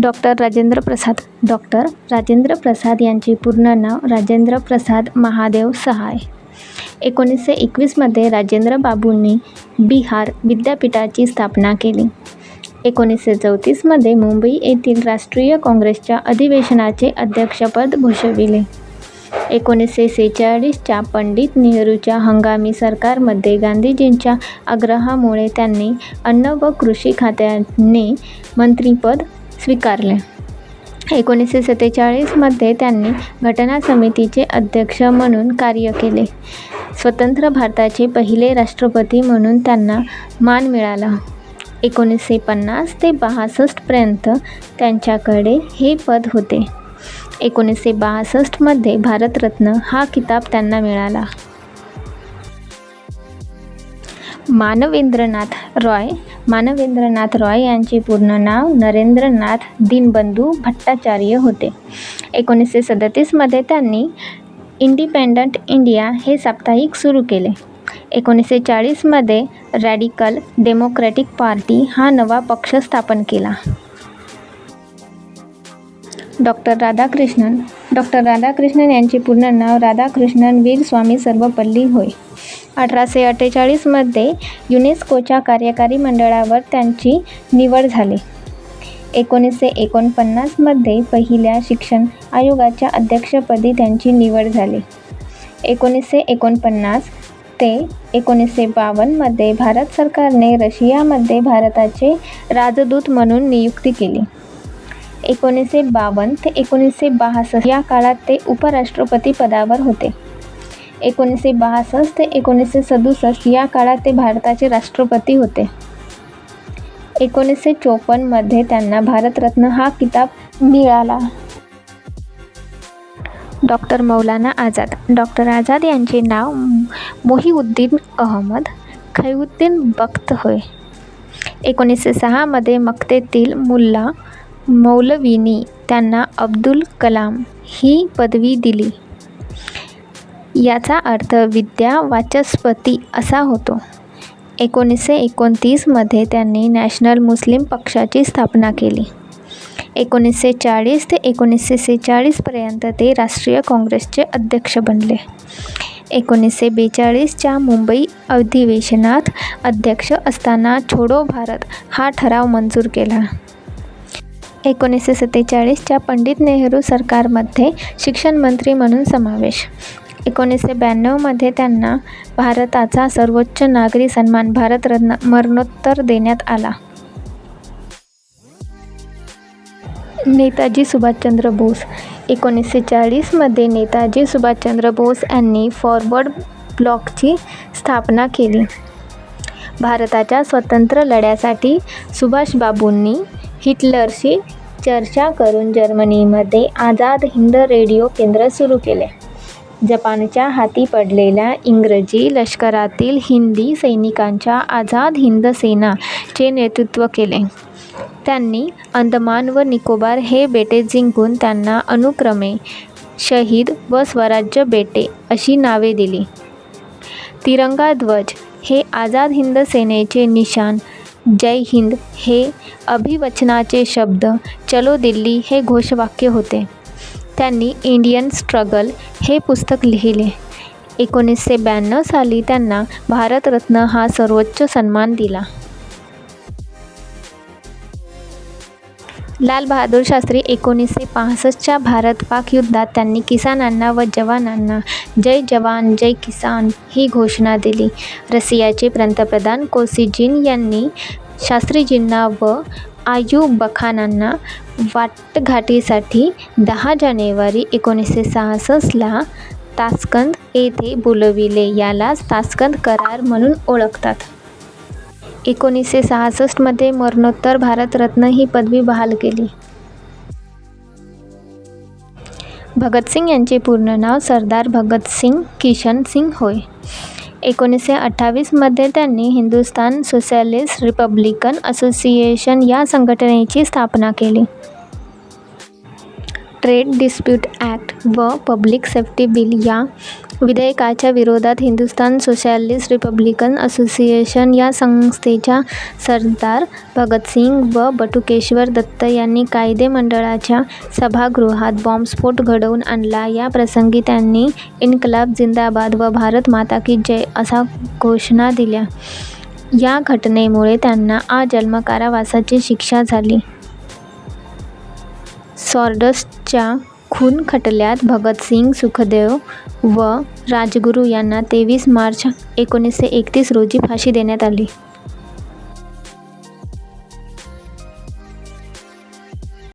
Doctor Rajendra Prasad. Doctor Rajendra Prasad यांचे पूर्ण नाव राजेंद्र प्रसाद महादेव सहाय. एकोणीसशे एकवीसमध्ये राजेंद्र बाबूंनी बिहार विद्यापीठाची स्थापना केली. एकोणीसशे चौतीसमध्ये मुंबई येथील राष्ट्रीय काँग्रेसच्या अधिवेशनाचे अध्यक्षपद भूषविले. एकोणीसशे सेहेचाळीसच्या पंडित नेहरूच्या हंगामी सरकारमध्ये गांधीजींच्या आग्रहामुळे त्यांनी अन्न व कृषी खात्याने मंत्रीपद स्वीकारले. एकोणीसशे सत्तेचाळीसमध्ये त्यांनी घटना समितीचे अध्यक्ष म्हणून कार्य केले. स्वतंत्र भारताचे पहिले राष्ट्रपती म्हणून त्यांना मान मिळाला. एकोणीसशे पन्नास ते बहासष्टपर्यंत त्यांच्याकडे हे पद होते. एकोणीसशे बासष्टमध्ये भारतरत्न हा किताब त्यांना मिळाला. मानवेंद्रनाथ रॉय मानवेंद्रनाथ रॉय यांचे पूर्ण नाव नरेंद्रनाथ दीनबंधू भट्टाचार्य होते. एकोणीसशे सदतीसमध्ये त्यांनी इंडिपेंडंट इंडिया हे साप्ताहिक सुरू केले. एकोणीसशे चाळीसमध्ये रॅडिकल डेमोक्रॅटिक पार्टी हा नवा पक्ष स्थापन केला. डॉक्टर राधाकृष्णन डॉक्टर राधाकृष्णन यांचे पूर्ण नाव राधाकृष्णन वीर स्वामी सर्वपल्ली होय. अठराशे अठ्ठेचाळीसमध्ये युनेस्कोच्या कार्यकारी मंडळावर त्यांची निवड झाली. एकोणीसशे एकोणपन्नासमध्ये पहिल्या शिक्षण आयोगाच्या अध्यक्षपदी त्यांची निवड झाली. एकोणीसशे एकोणपन्नास ते एकोणीसशे बावन्नमध्ये भारत सरकारने रशियामध्ये भारताचे राजदूत म्हणून नियुक्ती केली. एकोणीसशे बावन्न ते एकोणीसशे बासष्ट या काळात ते उपराष्ट्रपती पदावर होते. एकोणीसशे बासष्ट ते एकोणीसशे सदुसष्ट या काळात ते भारताचे राष्ट्रपती होते. एकोणीसशे चोपन्नमध्ये त्यांना भारतरत्न हा किताब मिळाला. डॉक्टर मौलाना आझाद. डॉक्टर आझाद यांचे नाव मोहिउद्दीन अहमद खैउद्दीन बख्त होय. एकोणीसशे सहामध्ये मक्तेतील मुल्ला मौलवीनी त्यांना अब्दुल कलाम ही पदवी दिली. याचा अर्थ विद्या वाचस्पती असा होतो. एकोणीसशे एकोणतीसमध्ये त्यांनी नॅशनल मुस्लिम पक्षाची स्थापना केली. एकोणीसशे चाळीस ते एकोणीसशे सेहेचाळीसपर्यंत ते राष्ट्रीय काँग्रेसचे अध्यक्ष बनले. एकोणीसशे बेचाळीसच्या मुंबई अधिवेशनात अध्यक्ष असताना छोडो भारत हा ठराव मंजूर केला. एकोणीसशे सत्तेचाळीसच्या पंडित नेहरू सरकारमध्ये शिक्षणमंत्री म्हणून समावेश. एकोणीसशे ब्याण्णवमध्ये त्यांना भारताचा सर्वोच्च नागरी सन्मान भारतरत्न मरणोत्तर देण्यात आला. नेताजी सुभाषचंद्र बोस. एकोणीसशे चाळीसमध्ये नेताजी सुभाषचंद्र बोस यांनी फॉरवर्ड ब्लॉकची स्थापना केली. भारताच्या स्वतंत्र लढ्यासाठी सुभाषबाबूंनी हिटलरशी चर्चा करून जर्मनीमध्ये आझाद हिंद रेडिओ केंद्र सुरू केले. जपानच्या हाती पडलेल्या इंग्रजी लष्करातील हिंदी सैनिकांच्या आझाद हिंद सेनाचे नेतृत्व केले. त्यांनी अंदमान व निकोबार हे बेटे जिंकून त्यांना अनुक्रमे शहीद व स्वराज्य बेटे अशी नावे दिली. तिरंगा ध्वज हे आझाद हिंद सेनेचे निशाण जय हिंद हे अभिवचनाचे शब्द चलो दिल्ली हे घोषवाक्य होते. त्यांनी इंडियन स्ट्रगल हे पुस्तक लिहिले. एकोणीसशे ब्याण्णव साली त्यांना भारतरत्न हा सर्वोच्च सन्मान दिला. लाल बहादूर शास्त्री एकोणीसशे पासष्टच्या भारत पाक युद्धात त्यांनी किसानांना व जवानांना जय जवान जय किसान ही घोषणा दिली. रशियाचे पंतप्रधान कोसिजिन यांनी शास्त्रीजींना व आयूब बखानांना वाटघाटीसाठी दहा जानेवारी एकोणीसशे सहासष्टला तास्कंद येथे बोलविले. यालाच तास्कंद करार म्हणून ओळखतात. एकोणीसशे सहासष्टमध्ये मरणोत्तर भारतरत्न ही पदवी बहाल केली. भगतसिंग यांचे पूर्ण नाव सरदार भगतसिंग किशन सिंग होय. एकोणीसशे अठ्ठावीसमध्ये त्यांनी हिंदुस्तान सोशॅलिस्ट रिपब्लिकन असोसिएशन या संघटनेची स्थापना केली. ट्रेड डिस्प्यूट ॲक्ट व पब्लिक सेफ्टी बिल या विधेयकाच्या विरोधात हिंदुस्थान सोशॅलिस्ट रिपब्लिकन असोसिएशन या संस्थेच्या सरदार भगतसिंग व बटुकेश्वर दत्त यांनी कायदेमंडळाच्या सभागृहात बॉम्बस्फोट घडवून आणला. या प्रसंगी त्यांनी इन्कलाब जिंदाबाद व भारत माता की जय असा घोषणा दिल्या. या घटनेमुळे त्यांना आजन्म कारावासाची शिक्षा झाली. सॉर्डस्टच्या खून खटल्यात भगतसिंग, सुखदेव व राजगुरू यांना तेवीस मार्च एकोणीसशे एकतीस रोजी फाशी देण्यात आली.